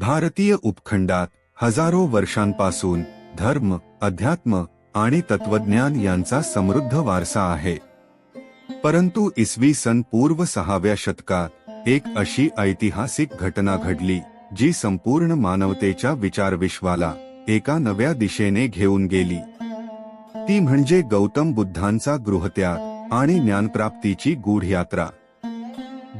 भारतीय उपखंडात हजारो वर्षांपासून धर्म अध्यात्म आणि तत्वज्ञान यांचा समृद्ध वारसा आहे. परंतु इसवी सन पूर्व सहाव्या शतकात एक अशी ऐतिहासिक घटना घडली जी संपूर्ण मानवतेच्या विचारविश्वाला एका नव्या दिशेने घेऊन गेली. ती म्हणजे गौतम बुद्धांचा गृहत्याग आणि ज्ञानप्राप्तीची गूढ यात्रा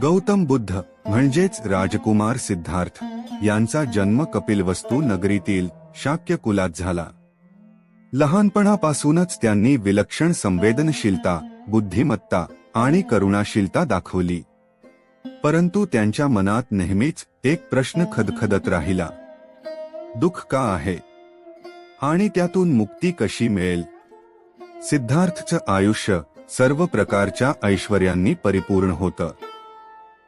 गौतम बुद्ध म्हणजेच राजकुमार सिद्धार्थ. यांचा जन्म कपिलवस्तू नगरीतील शाक्य कुलात झाला. लहानपणापासूनच त्यांनी विलक्षण संवेदनशीलता बुद्धिमत्ता आणि करुणाशीलता दाखवली. परंतु त्यांच्या मनात नेहमीच एक प्रश्न खदखदत राहिला. दुःख का आहे? आणि त्यातून मुक्ती कशी मिळेल? सिद्धार्थचं आयुष्य सर्व प्रकारच्या ऐश्वर्यांनी परिपूर्ण होतं.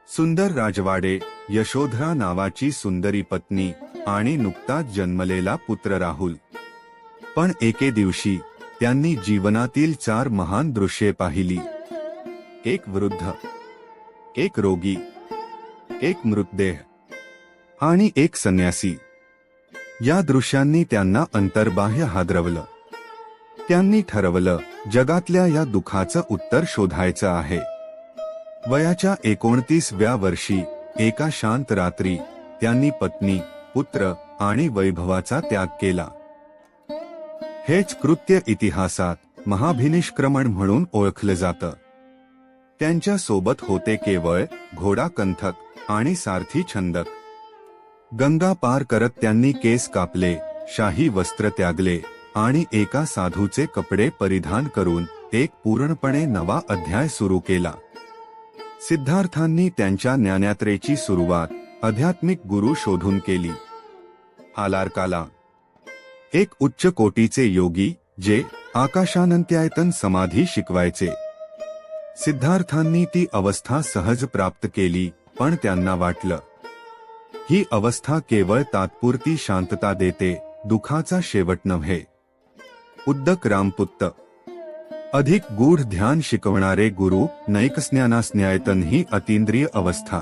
सुंदर राजवाडे यशोधरा नावाची सुंदरी पत्नी आणि नुकताच जन्मलेला पुत्र राहुल. पण एके दिवशी त्यांनी जीवनातील चार महान दृश्ये पाहिली. एक वृद्ध एक रोगी एक मृतदेह आणि एक संन्यासी. या दृश्यांनी त्यांना अंतर्बाह्य हादरवलं. त्यांनी ठरवलं जगातल्या या दुःखाचं उत्तर शोधायचं आहे. वयाच्या एकोणतीसव्या वर्षी एका शांत रात्री त्यांनी पत्नी पुत्र आणि वैभवाचा त्याग केला. हेच कृत्य इतिहासात महाभिनिष्क्रमण म्हणून ओळखलं जातं. त्यांच्यासोबत होते केवळ घोडा कंथक आणि सारथी छंदक. गंगा पार करत त्यांनी केस कापले शाही वस्त्र त्यागले आणि एका साधूचे कपडे परिधान करून एक पूर्णपणे नवा अध्याय सुरू केला. सिद्धार्थांनी त्यांच्या ज्ञानयात्रेची सुरुवात आध्यात्मिक गुरु शोधून केली. आलारकाला. एक उच्च कोटीचे योगी जे आकाशानंत्यायतन समाधी शिकवायचे. सिद्धार्थांनी ती अवस्था सहज प्राप्त केली पण त्यांना वाटलं. ही अवस्था केवळ तात्पुरती शांतता देते दुखाचा शेवट नव्हे. उद्दक रामपुत्त अधिक गूढ ध्यान शिकवणारे गुरु नैकस्ज्ञानास्न्यायतन ही अतींद्रिय अवस्था.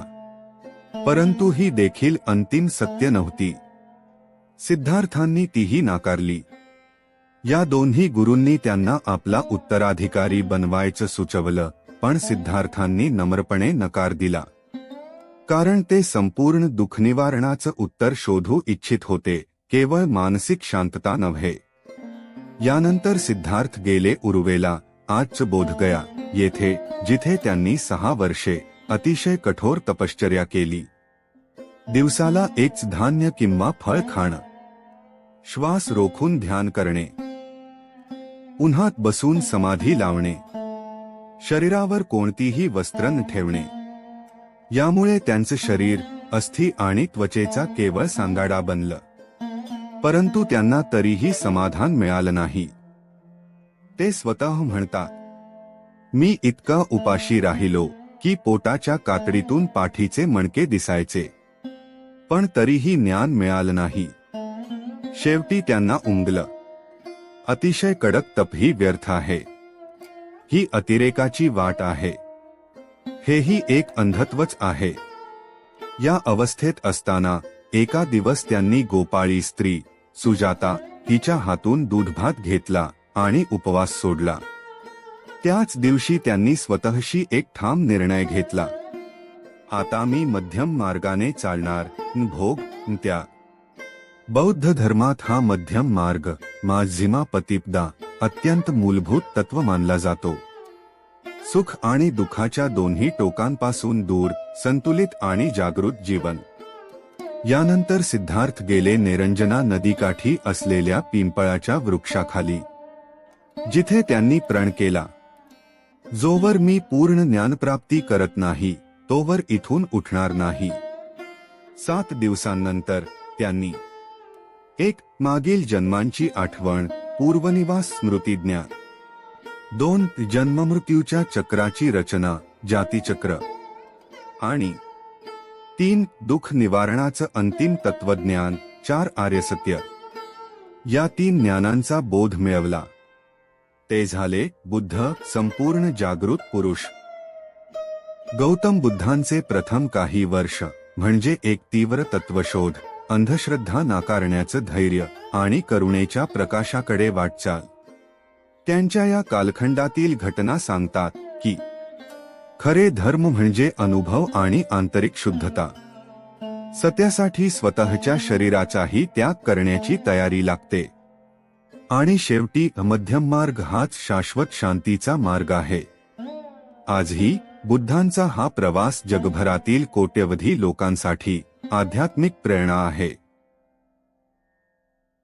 परंतु ही देखील अंतिम सत्य नव्हती. सिद्धार्थांनी तीही नाकारली. या दोन्ही गुरूंनी त्यांना आपला उत्तराधिकारी बनवायचं सुचवलं पण सिद्धार्थांनी नम्रपणे नकार दिला. कारण ते संपूर्ण दुःखनिवारणाचं उत्तर शोधू इच्छित होते केवळ मानसिक शांतता नव्हे. यानंतर सिद्धार्थ गेले उरुवेला आजच बोधगया येथे जिथे त्यांनी सहा वर्षे अतिशय कठोर तपश्चर्या केली. दिवसाला एकच धान्य किंवा फळ खाणं. श्वास रोखून ध्यान करणे. उन्हात बसून समाधी लावणे. शरीरावर कोणतीही वस्त्र न ठेवणे. यामुळे त्यांचं शरीर अस्थि आणि त्वचेचा केवळ सांगाडा बनलं. परंतु त्यांना तरीही समाधान मिळालं नाही. ते स्वतः म्हणतात मी इतका उपाशी राहिलो की पोटाच्या कातडीतून पाठीचे मणके दिसायचे. पण तरीही ज्ञान मिळालं नाही. शेवटी त्यांना उमगलं अतिशय कडक तप ही व्यर्थ आहे. ही अतिरेकाची वाट आहे. हेही एक अंधत्वच आहे. या अवस्थेत असताना एका दिवस त्यांनी गोपाळी स्त्री सुजाता हिच्या हातून दूधभात घेतला आणि उपवास सोडला. त्याच दिवशी त्यांनी स्वतःशी एक ठाम निर्णय घेतला. आता मी मध्यम मार्गाने चालणार भोग त्या बौद्ध धर्मात हा मध्यम मार्ग माझिमा पतिपदा अत्यंत मूलभूत तत्व मानला जातो. सुख आणि दुखाच्या दोन्ही टोकांपासून दूर संतुलित आणि जागृत जीवन. यानंतर सिद्धार्थ गेले निरंजना नदीकाठी असलेल्या पिंपळाच्या वृक्षाखाली जिथे त्यांनी प्रण केला. जोवर मी पूर्ण ज्ञानप्राप्ती करत नाही तोवर इथून उठणार नाही. सात दिवसांनंतर त्यांनी एक मागील जन्मांची आठवण पूर्वनिवास स्मृतिज्ञान दोन जन्ममृत्यूच्या चक्राची रचना जातीचक्र आणि तीन दुःख निवारणाचं अंतिम तत्वज्ञान चार आर्यसत्य या तीन ज्ञानांचा बोध मिळवला. ते झाले बुद्ध संपूर्ण जागृत पुरुष. गौतम बुद्धांचे प्रथम काही वर्ष म्हणजे एक तीव्र तत्वशोध अंधश्रद्धा नाकारण्याचं धैर्य आणि करुणेच्या प्रकाशाकडे वाटचाल. त्यांच्या या कालखंडातील घटना सांगतात की खरे धर्म म्हणजे अनुभव आणि आंतरिक शुद्धता. सत्यासाठी स्वतःच्या शरीराचाही त्याग करण्याची तयारी लागते. आणि शेवटी मध्यम मार्ग हाच शाश्वत शांतीचा मार्ग आहे. आजही बुद्धांचा हा प्रवास जगभरातील कोट्यवधी लोकांसाठी आध्यात्मिक प्रेरणा आहे.